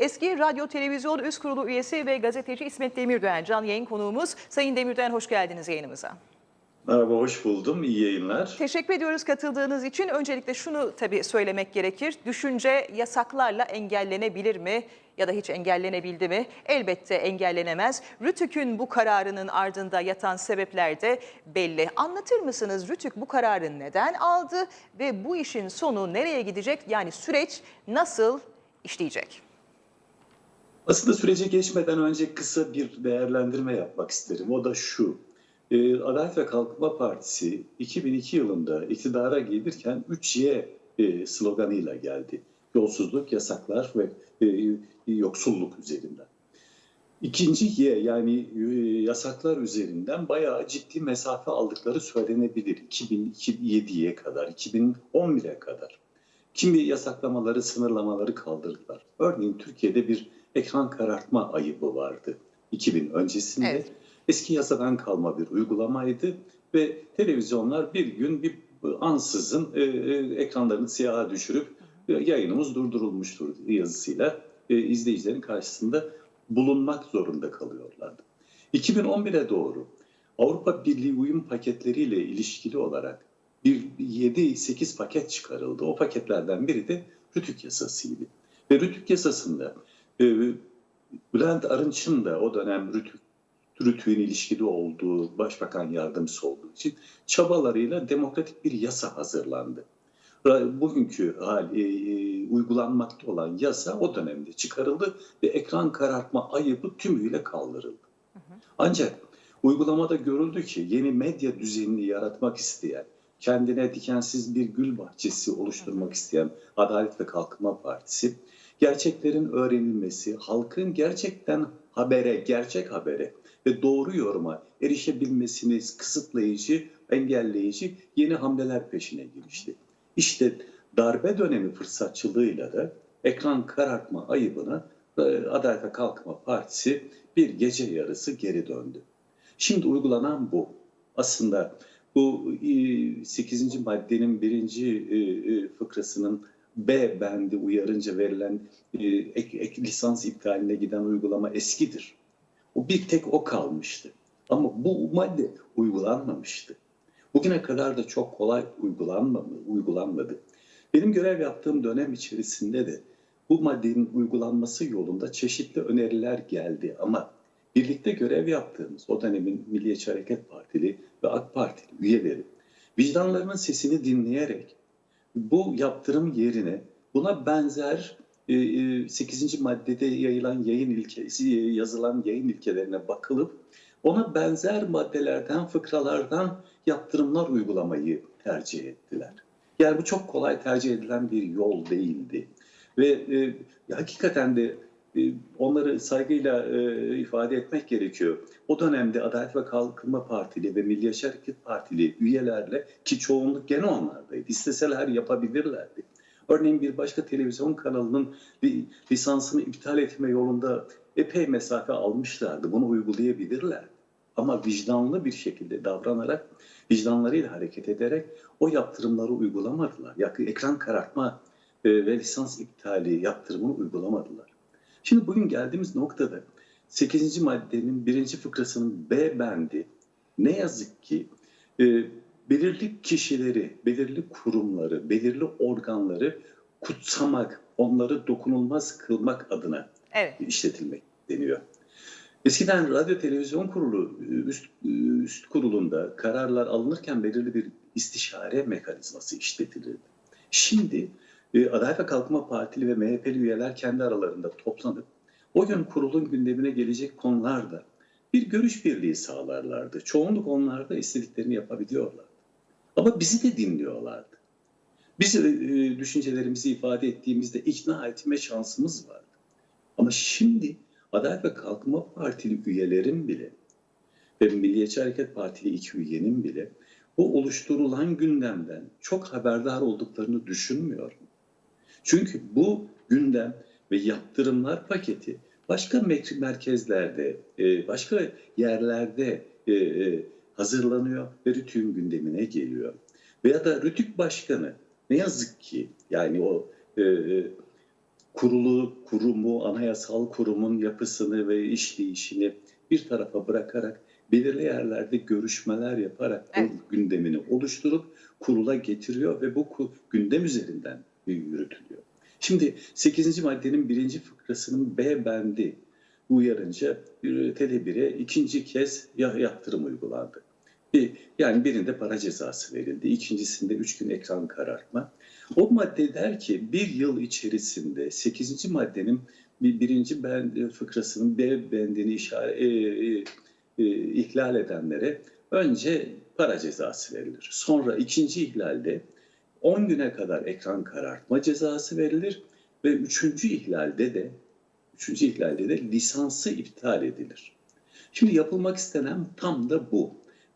Eski Radyo Televizyon Üst Kurulu üyesi ve gazeteci İsmet Demirdoğan can yayın konuğumuz. Sayın Demirdoğan hoş geldiniz yayınımıza. Merhaba, hoş buldum. İyi yayınlar. Teşekkür ediyoruz katıldığınız için. Öncelikle şunu tabii söylemek gerekir. Düşünce yasaklarla engellenebilir mi? Ya da hiç engellenebildi mi? Elbette engellenemez. Rütük'ün bu kararının ardında yatan sebepler de belli. Anlatır mısınız Rütük bu kararı neden aldı ve bu işin sonu nereye gidecek? Yani süreç nasıl işleyecek? Aslında sürece geçmeden önce kısa bir değerlendirme yapmak isterim. O da şu. Ee, Adalet ve Kalkınma Partisi 2002 yılında iktidara gelirken 3Y e, sloganıyla geldi. Yolsuzluk, yasaklar ve e, yoksulluk üzerinden. İkinci Y yani e, yasaklar üzerinden bayağı ciddi mesafe aldıkları söylenebilir. 2007'ye kadar, 2011'e kadar. Kimi yasaklamaları, sınırlamaları kaldırdılar. Örneğin Türkiye'de bir ekran karartma ayıbı vardı 2000 öncesinde. Evet. Eski yasadan kalma bir uygulamaydı ve televizyonlar bir gün bir ansızın e, e, ekranlarını siyaha düşürüp e, yayınımız durdurulmuştur yazısıyla e, izleyicilerin karşısında bulunmak zorunda kalıyorlardı. 2011'e doğru Avrupa Birliği uyum paketleriyle ilişkili olarak bir 7-8 paket çıkarıldı. O paketlerden biri de Rütük yasasıydı. Ve Rütük yasasında Bülent Arınç'ın da o dönem Rütük Rütük'ün ilişkili olduğu, başbakan yardımcısı olduğu için çabalarıyla demokratik bir yasa hazırlandı. Bugünkü hali, e, uygulanmakta olan yasa o dönemde çıkarıldı ve ekran karartma ayıbı tümüyle kaldırıldı. Ancak uygulamada görüldü ki yeni medya düzenini yaratmak isteyen, kendine dikensiz bir gül bahçesi oluşturmak isteyen Adalet ve Kalkınma Partisi, gerçeklerin öğrenilmesi, halkın gerçekten habere, gerçek habere ve doğru yoruma erişebilmesini kısıtlayıcı, engelleyici yeni hamleler peşine girişti. İşte darbe dönemi fırsatçılığıyla da ekran karartma ayıbına e, Adalet ve Kalkınma Partisi bir gece yarısı geri döndü. Şimdi uygulanan bu. Aslında bu 8. maddenin birinci e, fıkrasının B bendi uyarınca verilen e, ek, ek lisans iptaline giden uygulama eskidir. O bir tek o kalmıştı. Ama bu madde uygulanmamıştı. Bugüne kadar da çok kolay uygulanmadı. uygulanmadı. Benim görev yaptığım dönem içerisinde de bu maddenin uygulanması yolunda çeşitli öneriler geldi ama birlikte görev yaptığımız o dönemin Milliyetçi Hareket Partili ve AK Partili üyeleri vicdanlarının sesini dinleyerek bu yaptırım yerine buna benzer 8. maddede yayılan yayın ilkesi, yazılan yayın ilkelerine bakılıp ona benzer maddelerden, fıkralardan yaptırımlar uygulamayı tercih ettiler. Yani bu çok kolay tercih edilen bir yol değildi. Ve e, hakikaten de e, onları saygıyla e, ifade etmek gerekiyor. O dönemde Adalet ve Kalkınma Partili ve Milliyetçi Hareket Partili üyelerle ki çoğunluk gene onlardaydı. İsteseler yapabilirlerdi. Örneğin bir başka televizyon kanalının lisansını iptal etme yolunda epey mesafe almışlardı. Bunu uygulayabilirler. Ama vicdanlı bir şekilde davranarak, vicdanlarıyla hareket ederek o yaptırımları uygulamadılar. Yani ekran karartma e, ve lisans iptali yaptırımını uygulamadılar. Şimdi bugün geldiğimiz noktada 8. maddenin birinci fıkrasının B bendi ne yazık ki e, belirli kişileri, belirli kurumları, belirli organları kutsamak, onları dokunulmaz kılmak adına evet. işletilmek deniyor. Eskiden radyo televizyon kurulu üst, üst kurulunda kararlar alınırken belirli bir istişare mekanizması işletilirdi. Şimdi e, Adalet ve Kalkınma Partili ve MHP'li üyeler kendi aralarında toplanıp o gün kurulun gündemine gelecek konularda bir görüş birliği sağlarlardı. Çoğunluk onlarda istediklerini yapabiliyorlar. Ama bizi de dinliyorlardı. Biz e, düşüncelerimizi ifade ettiğimizde ikna etme şansımız vardı. Ama şimdi Adalet ve Kalkınma Partili üyelerin bile ve Milliyetçi Hareket Partili iki üyenin bile bu oluşturulan gündemden çok haberdar olduklarını düşünmüyorum. Çünkü bu gündem ve yaptırımlar paketi başka merkezlerde, e, başka yerlerde e, hazırlanıyor ve Rütük'ün gündemine geliyor. Veya da Rütük Başkanı ne yazık ki yani o kurulu kurumu, anayasal kurumun yapısını ve işleyişini bir tarafa bırakarak belirli yerlerde görüşmeler yaparak Evet. gündemini oluşturup kurula getiriyor ve bu gündem üzerinden yürütülüyor. Şimdi 8. maddenin birinci fıkrasının B bendi uyarınca e, Tele1'e ikinci kez ya- yaptırım uygulandı. Bir, yani birinde para cezası verildi, ikincisinde 3 gün ekran karartma. O madde der ki bir yıl içerisinde 8. maddenin bir birinci bend, fıkrasının B bendini işaret, e, e, e, ihlal edenlere önce para cezası verilir. Sonra ikinci ihlalde 10 güne kadar ekran karartma cezası verilir ve üçüncü ihlalde de üçüncü ihlalde de lisansı iptal edilir. Şimdi yapılmak istenen tam da bu.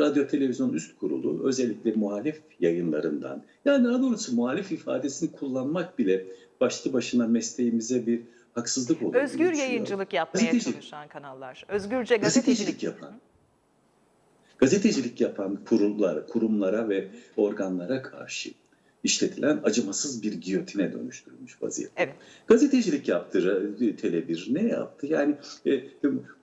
Radyo Televizyon Üst Kurulu özellikle muhalif yayınlarından yani daha doğrusu muhalif ifadesini kullanmak bile başlı başına mesleğimize bir haksızlık olduğunu Özgür yayıncılık yapmaya Gazeteci- çalışan kanallar. Özgürce gazetecilik gazetecilik. yapan, gazetecilik yapan kurullar, kurumlara ve organlara karşı işletilen acımasız bir giyotine dönüştürülmüş vaziyette. Evet. Gazetecilik yaptı e, Tele1. Ne yaptı? Yani e, e,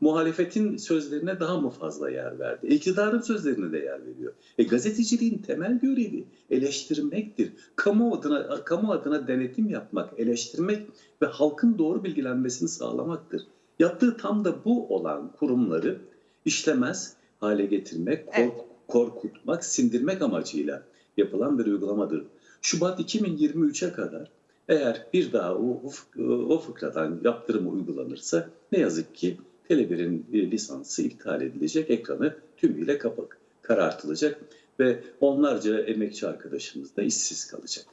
muhalefetin sözlerine daha mı fazla yer verdi? İktidarın sözlerine de yer veriyor. E, gazeteciliğin temel görevi eleştirmektir. Kamu adına, kamu adına denetim yapmak, eleştirmek ve halkın doğru bilgilenmesini sağlamaktır. Yaptığı tam da bu olan kurumları işlemez hale getirmek, kork- Evet. korkutmak, sindirmek amacıyla yapılan bir uygulamadır. Şubat 2023'e kadar eğer bir daha o, o, o fıkradan yaptırım uygulanırsa ne yazık ki Tele1'in e, lisansı iptal edilecek, ekranı tümüyle kapak karartılacak ve onlarca emekçi arkadaşımız da işsiz kalacak.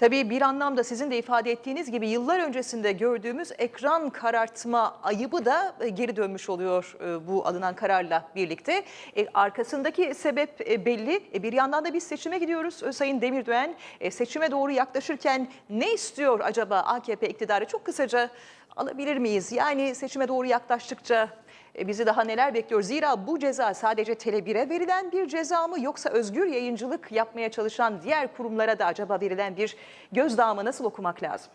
Tabii bir anlamda sizin de ifade ettiğiniz gibi yıllar öncesinde gördüğümüz ekran karartma ayıbı da e, geri dönmüş oluyor e, bu alınan kararla birlikte. E, Arkasındaki sebep belli. Bir yandan da biz seçime gidiyoruz. Sayın Demirdoğan seçime doğru yaklaşırken ne istiyor acaba AKP iktidarı? Çok kısaca alabilir miyiz? Yani seçime doğru yaklaştıkça e, bizi daha neler bekliyor? Zira bu ceza sadece Tele1'e verilen bir ceza mı yoksa özgür yayıncılık yapmaya çalışan diğer kurumlara da acaba verilen bir gözdağı mı? Nasıl okumak lazım?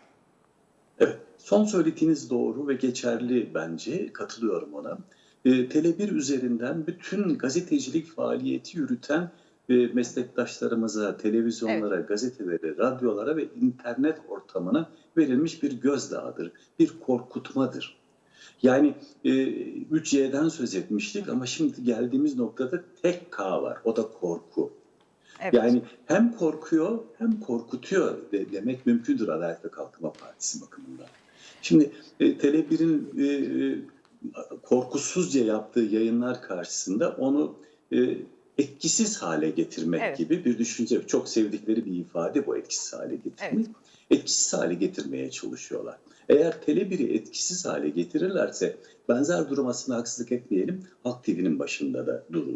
Evet, son söylediğiniz doğru ve geçerli bence. Katılıyorum ona. E, Tele1 üzerinden bütün gazetecilik faaliyeti yürüten meslektaşlarımıza, televizyonlara, gazetelere, radyolara ve internet ortamına verilmiş bir gözdağıdır, bir korkutmadır. Yani e, 3Y'den söz etmiştik ama şimdi geldiğimiz noktada tek K var, o da korku. Evet. Yani hem korkuyor hem korkutuyor de, demek mümkündür Adalet ve Kalkınma Partisi bakımından. Şimdi e, Tele1'in e, e, korkusuzca yaptığı yayınlar karşısında onu e, etkisiz hale getirmek Evet. gibi bir düşünce. Çok sevdikleri bir ifade bu etkisiz hale getirmek. Etkisiz hale getirmeye çalışıyorlar. Eğer Tele1'i etkisiz hale getirirlerse benzer durum aslında haksızlık etmeyelim. Halk TV'nin başında da dur,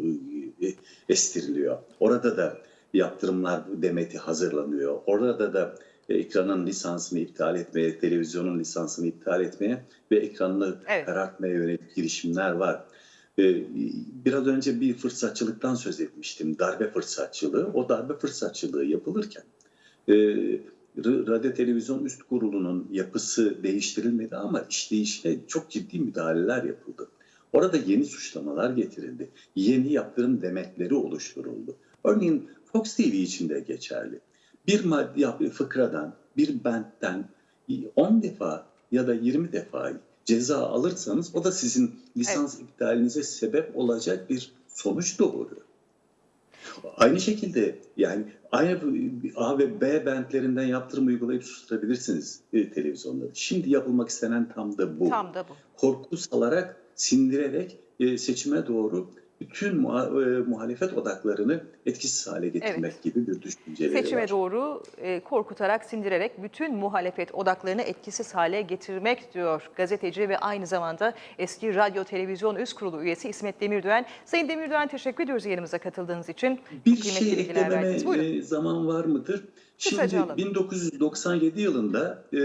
e, estiriliyor. Orada da yaptırımlar demeti hazırlanıyor. Orada da e, ekranın lisansını iptal etmeye, televizyonun lisansını iptal etmeye ve ekranını Evet. karartmaya yönelik girişimler var. E, Biraz önce bir fırsatçılıktan söz etmiştim. Darbe fırsatçılığı. O darbe fırsatçılığı yapılırken e, Radyo Televizyon Üst Kurulu'nun yapısı değiştirilmedi ama işleyişine çok ciddi müdahaleler yapıldı. Orada yeni suçlamalar getirildi. Yeni yaptırım demetleri oluşturuldu. Örneğin Fox TV için de geçerli. Bir madde yap- fıkradan, bir bentten 10 defa ya da 20 defa ceza alırsanız o da sizin lisans iptalinize sebep olacak bir sonuç doğuruyor. Aynı şekilde yani aynı A ve B bentlerinden yaptırım uygulayıp susturabilirsiniz e, televizyonları. Şimdi yapılmak istenen tam da bu. Tam da bu. Korku salarak, sindirerek e, seçime doğru bütün muha- e, muhalefet odaklarını etkisiz hale getirmek gibi bir düşünceleri Seçime var. doğru e, korkutarak, sindirerek bütün muhalefet odaklarını etkisiz hale getirmek diyor gazeteci ve aynı zamanda eski Radyo Televizyon Üst Kurulu üyesi İsmet Demirdoğan. Sayın Demirdoğan teşekkür ediyoruz yayınımıza katıldığınız için. Bir kıymetli şey eklememe e, zaman var mıdır? Kısaca Şimdi alalım. 1997 yılında e,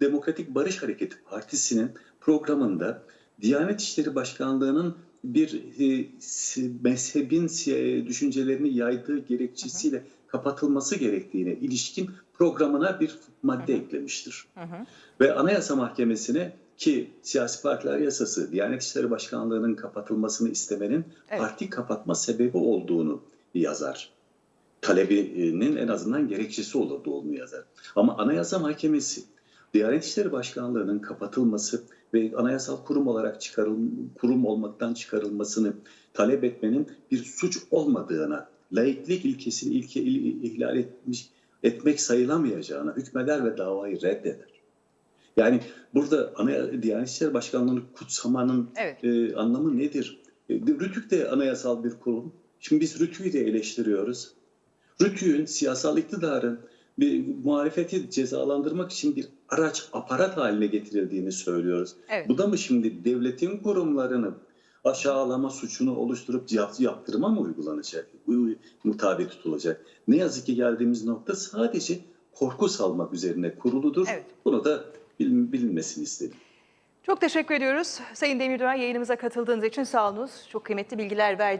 Demokratik Barış Hareketi Partisi'nin programında Diyanet İşleri Başkanlığı'nın bir e, mezhebin si- düşüncelerini yaydığı gerekçesiyle kapatılması gerektiğine ilişkin programına bir madde eklemiştir. Ve Anayasa Mahkemesi'ne ki siyasi partiler yasası Diyanet İşleri Başkanlığı'nın kapatılmasını istemenin Evet. parti kapatma sebebi olduğunu yazar. Talebinin en azından gerekçesi olduğunu yazar. Ama Anayasa Mahkemesi Diyanet İşleri Başkanlığı'nın kapatılması ve anayasal kurum olarak çıkarıl kurum olmaktan çıkarılmasını talep etmenin bir suç olmadığına, laiklik ilkesini ilke, il- ihlal etmiş etmek sayılamayacağına hükmeder ve davayı reddeder. Yani burada ana, Diyanet İşleri Başkanlığı'nı kutsamanın Evet. e, anlamı nedir? E, Rütük de anayasal bir kurum. Şimdi biz Rütük'ü de eleştiriyoruz. Rütük'ün siyasal iktidarın bir muhalefeti cezalandırmak için bir araç, aparat haline getirildiğini söylüyoruz. Evet. Bu da mı şimdi devletin kurumlarını aşağılama suçunu oluşturup yap- yaptırıma mı uygulanacak, uy- mutabir tutulacak? Ne yazık ki geldiğimiz nokta sadece korku salmak üzerine kuruludur. Evet. Bunu da bilin- bilinmesini istedim. Çok teşekkür ediyoruz. Sayın Demirören yayınımıza katıldığınız için sağ olunuz. Çok kıymetli bilgiler verdiniz.